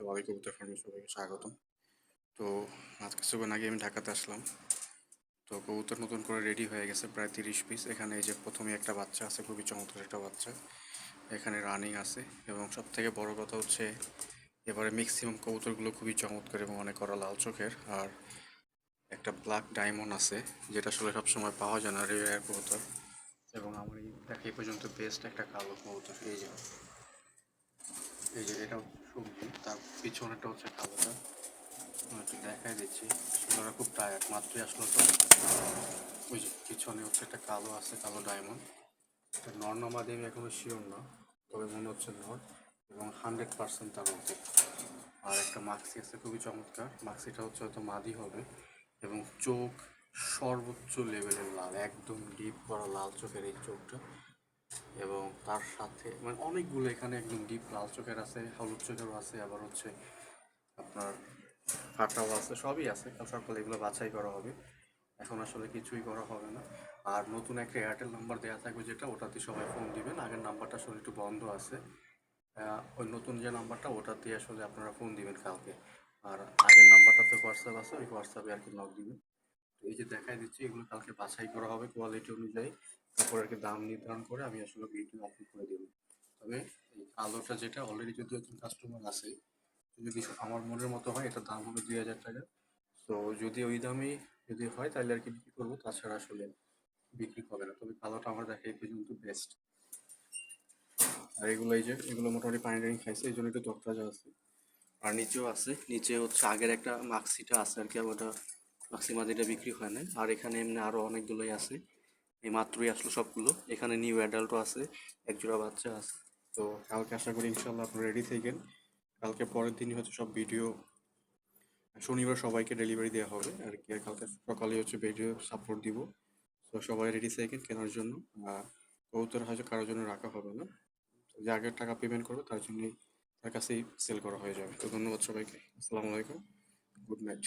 তো বাবি কবুতর ফার্মে সবাইকে স্বাগতম। তো আজ কিছুক্ষণ আগে আমি ঢাকাতে আসলাম। তো কবুতর নতুন করে রেডি হয়ে গেছে, প্রায় তিরিশ পিস এখানে এই যে প্রথমে একটা বাচ্চা আছে, খুবই চমৎকার একটা বাচ্চা। এখানে রানিং আছে এবং সব থেকে বড় কথা হচ্ছে, এবারে ম্যাক্সিমাম কবুতরগুলো খুবই চমৎকার এবং অনেক করা লাল চোখের। আর একটা ব্ল্যাক ডায়মন্ড আছে, যেটা আসলে সবসময় পাওয়া যায় না রেয়ার কবুতর। এবং আমার এই দেখা এই পর্যন্ত বেস্ট একটা কালো কবুতর। এই যে এই যে এটা সবজি তার পিছনেটা হচ্ছে কালোটা। একটু দেখাই দিচ্ছি। ওরা খুব টায়ার্ড মাত্রই আসলো তো। ওই যে পিছনে হচ্ছে একটা কালো আছে, কালো ডায়মন্ড নর নামাদি আমি এখনও শিওর না, তবে মনে হচ্ছে নর এবং হান্ড্রেড পার্সেন্ট তার মধ্যে। আর একটা মাক্সি আছে, খুবই চমৎকার। মাক্সিটা হচ্ছে হয়তো মাদি হবে এবং চোখ সর্বোচ্চ লেভেলের লাল, একদম ডিপ করা লাল চোখের এই চোখটা। এবং তার সাথে মানে অনেকগুলো এখানে একদম ডিপ লাল চোখের আছে, হলুদ চোখেরও আছে, আবার হচ্ছে আপনার ফাটাও আছে, সবই আছে। কাল সকালে এগুলো বাছাই করা হবে। এখন আসলে কিছুই করা হবে না। আর নতুন একটা এয়ারটেল নাম্বার দেওয়া থাকবে যেটা, ওটাতে সবাই ফোন দিবেন। আগের নাম্বারটা আসলে একটু বন্ধ আছে। ওই নতুন যে নাম্বারটা ওটা দিয়ে আসলে আপনারা ফোন দিবেন কালকে আর আগের নাম্বারটাতে হোয়াটসঅ্যাপ আছে, ওই হোয়াটসঅ্যাপে আর কি নক দিবেন। তো এই যে দেখাই দিচ্ছি, এগুলো কালকে বাছাই করা হবে কোয়ালিটি অনুযায়ী। তারপর আর কি দাম নির্ধারণ করে আমি আসলে ভিডিও আপলোড করে দেবো। তবে এই আলোটা যেটা অলরেডি যদি একজন কাস্টমার আছে যদি আমার মনের মতো হয়, এটার দাম হবে দুই হাজার টাকা। তো যদি ওই দামেই যদি হয়, তাহলে আর কি বিক্রি করব, তাছাড়া আসলে বিক্রি হবে না। তবে কালোটা আমার দেখা এই পর্যন্ত বেস্ট আর এগুলো এই যে, এগুলো মোটামুটি পানি টানি খাইছে, এই জন্য একটু তরতাজা আছে। আর নিচেও আছে। নিচে হচ্ছে আগের একটা মাক্সিটা আছে আর কি ওটা মাক্সি মাদিটা বিক্রি হয় না আর এখানে এমনি আরও অনেকগুলোই আছে। এই মাত্রই আসলো সবগুলো। এখানে নিউ অ্যাডাল্টও আছে এক জোড়া বাচ্চা আছে। তো কালকে আশা করি ইনশাল্লাহ আপনারা রেডি থাকেন। কালকে পরের দিনই হচ্ছে সব ভিডিও শনিবার সবাইকে ডেলিভারি দেওয়া হবে। আর কি কালকে সকালে হচ্ছে ভিডিও সাপোর্ট দিব। তো সবাই রেডি থাকেন কেনার জন্য। কবুতর হয়তো কারোর জন্য রাখা হবে না। যে আগের টাকা পেমেন্ট করবে, তার জন্যই তার কাছেই সেল করা হয়ে যাবে। তো ধন্যবাদ সবাইকে। আসসালামু আলাইকুম। Good night